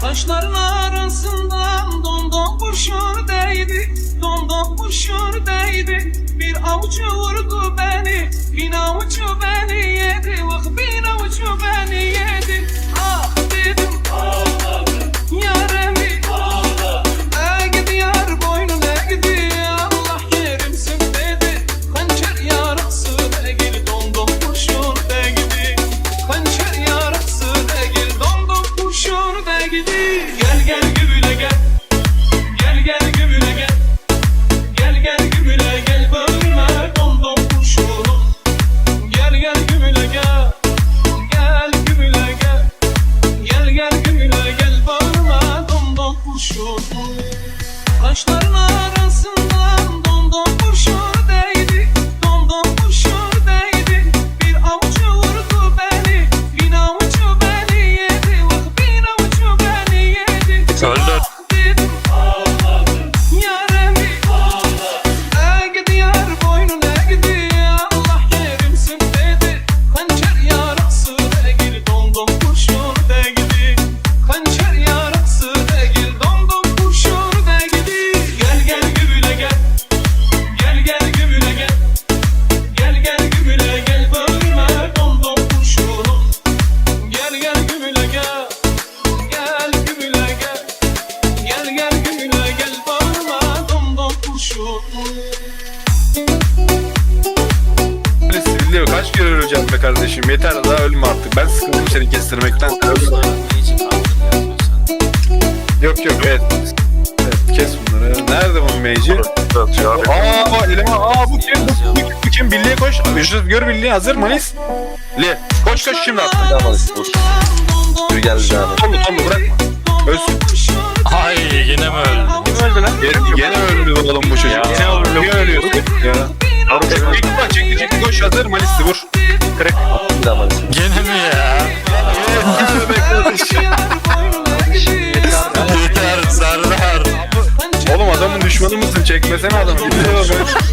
Taşların arasından dondon kurşun değdi Dondon kurşun değdi. Bir avuç vurdu beni Bin avuç beni yedi Gel gel gümüle gel. Gel gel gümüle gel. Gel gel gümüle gel. Bölme dondon kurşunu Gel gel gümüle gel. Gel gümüle gel. Gel gel gümüle gel. Bağırma dondon kurşunu Kaşların arasından dondon kurşun. değdi yedi kaç kere öleceğim be kardeşim? Yeter daha ölme artık. Ben sıkıldım seni kestirmekten. Yok yok evet. Evet kes bunları. Nerede bunun meyci? Aa bak eleman aa bu kim? Bu, bu, bu kim? Billy'e koş. Yusuf gör Billy'yi hazır Manis Li koş koş şimdi attı Tamam, dur. Yürü gel bir daha. Tollu tollu bırakma Ölsün. Ay yine mi öldü? Kim öldü lan? Gene, gene öldü oğlum bu çocuk Gene öldü? Niye ölüyorsun? Ya İlk defa çekti çekti koş hazır Manis'i vur Kırık. Gene mi ya? Yeter Serdar. Oğlum adamın düşmanı mısın? Çekmesene adamı.